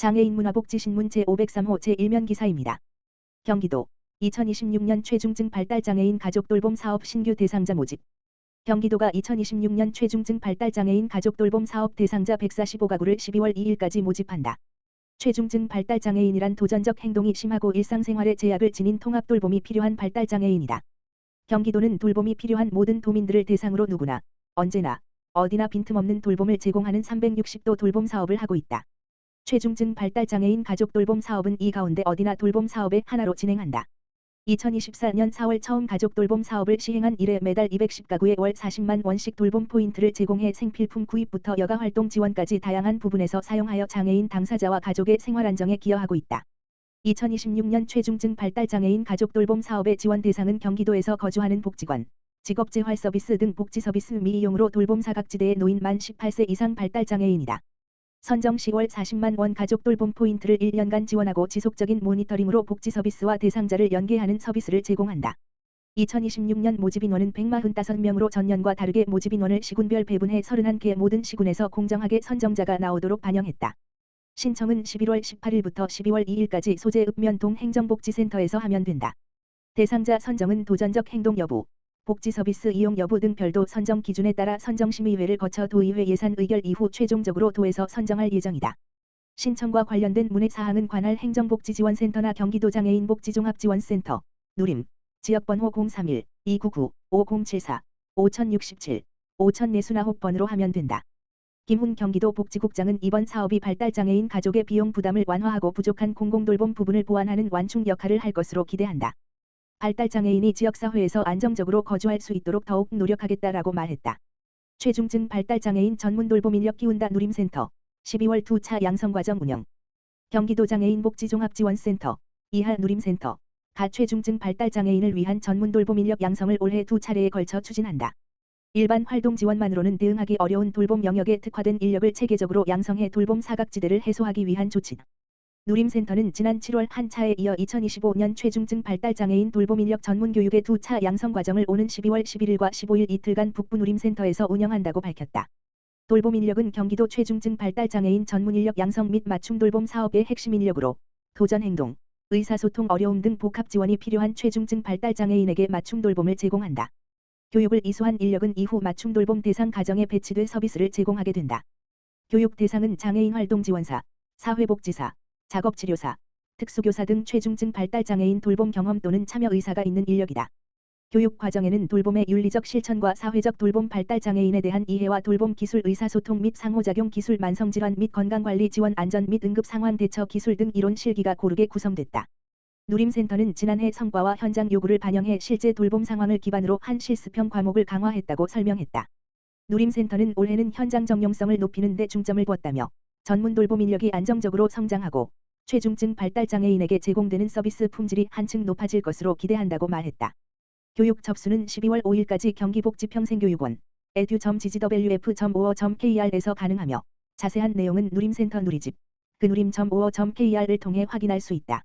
장애인 문화복지신문 제503호 제1면 기사입니다. 경기도 2026년 최중증 발달 장애인 가족 돌봄 사업 신규 대상자 모집 경기도가 2026년 최중증 발달 장애인 가족 돌봄 사업 대상자 145가구를 12월 2일까지 모집한다. 최중증 발달 장애인이란 도전적 행동이 심하고 일상생활에 제약을 지닌 통합 돌봄이 필요한 발달 장애인이다. 경기도는 돌봄이 필요한 모든 도민들을 대상으로 누구나 언제나 어디나 빈틈없는 돌봄을 제공하는 360도 돌봄 사업을 하고 있다. 최중증 발달장애인 가족 돌봄 사업은 이 가운데 어디나 돌봄 사업의 하나로 진행한다. 2024년 4월 처음 가족 돌봄 사업을 시행한 이래 매달 210가구에 월 40만 원씩 돌봄 포인트를 제공해 생필품 구입부터 여가 활동 지원까지 다양한 부분에서 사용하여 장애인 당사자와 가족의 생활 안정에 기여하고 있다. 2026년 최중증 발달장애인 가족 돌봄 사업의 지원 대상은 경기도에서 거주하는 복지관, 직업재활 서비스 등 복지 서비스 미이용으로 돌봄 사각지대에 놓인 만 18세 이상 발달장애인이다. 선정 10월 40만 원 가족 돌봄 포인트를 1년간 지원하고 지속적인 모니터링으로 복지 서비스와 대상자를 연계하는 서비스를 제공한다. 2026년 모집 인원은 145명으로 전년과 다르게 모집 인원을 시군별 배분해 31개 모든 시군에서 공정하게 선정자가 나오도록 반영했다. 신청은 11월 18일부터 12월 2일까지 소재 읍면동 행정복지센터에서 하면 된다. 대상자 선정은 도전적 행동 여부, 복지 서비스 이용 여부 등 별도 선정 기준에 따라 선정심의회를 거쳐 도의회 예산 의결 이후 최종적으로 도에서 선정할 예정이다. 신청과 관련된 문의 사항은 관할 행정복지지원센터나 경기도 장애인 복지종합지원센터, 누림, 지역번호 031-299-5074, 5067, 5049번으로 하면 된다. 김훈 경기도 복지국장은 이번 사업이 발달장애인 가족의 비용 부담을 완화하고 부족한 공공돌봄 부분을 보완하는 완충 역할을 할 것으로 기대한다. 발달장애인이 지역사회에서 안정적으로 거주할 수 있도록 더욱 노력하겠다라고 말했다. 최중증 발달장애인 전문 돌봄 인력 키운다 누림센터 12월 2차 양성과정 운영 경기도 장애인 복지종합지원센터 이하 누림센터 가 최중증 발달장애인을 위한 전문 돌봄 인력 양성을 올해 두 차례에 걸쳐 추진한다. 일반 활동 지원만으로는 대응하기 어려운 돌봄 영역에 특화된 인력을 체계적으로 양성해 돌봄 사각지대를 해소하기 위한 조치다. 누림센터는 지난 7월 한 차에 이어 2025년 최중증 발달장애인 돌봄 인력 전문 교육의 두 차 양성 과정을 오는 12월 11일과 15일 이틀간 북부 누림센터에서 운영한다고 밝혔다. 돌봄 인력은 경기도 최중증 발달장애인 전문 인력 양성 및 맞춤 돌봄 사업의 핵심 인력으로 도전 행동, 의사소통 어려움 등 복합 지원이 필요한 최중증 발달장애인에게 맞춤 돌봄을 제공한다. 교육을 이수한 인력은 이후 맞춤 돌봄 대상 가정에 배치돼 서비스를 제공하게 된다. 교육 대상은 장애인 활동 지원사, 사회복지사, 작업치료사, 특수교사 등 최중증 발달장애인 돌봄 경험 또는 참여 의사가 있는 인력이다. 교육 과정에는 돌봄의 윤리적 실천과 사회적 돌봄 발달장애인에 대한 이해와 돌봄 기술 의사소통 및 상호작용 기술 만성질환 및 건강관리 지원 안전 및 응급 상황 대처 기술 등 이론 실기가 고르게 구성됐다. 누림센터는 지난해 성과와 현장 요구를 반영해 실제 돌봄 상황을 기반으로 한 실습형 과목을 강화했다고 설명했다. 누림센터는 올해는 현장 정용성을 높이는 데 중점을 두었다며 전문 돌봄 인력이 안정적으로 성장하고 최중증 발달 장애인에게 제공되는 서비스 품질이 한층 높아질 것으로 기대한다고 말했다. 교육 접수는 12월 5일까지 경기복지평생교육원 edu.ggwf.or.kr에서 가능하며 자세한 내용은 누림센터 누리집 그누림.or.kr을 통해 확인할 수 있다.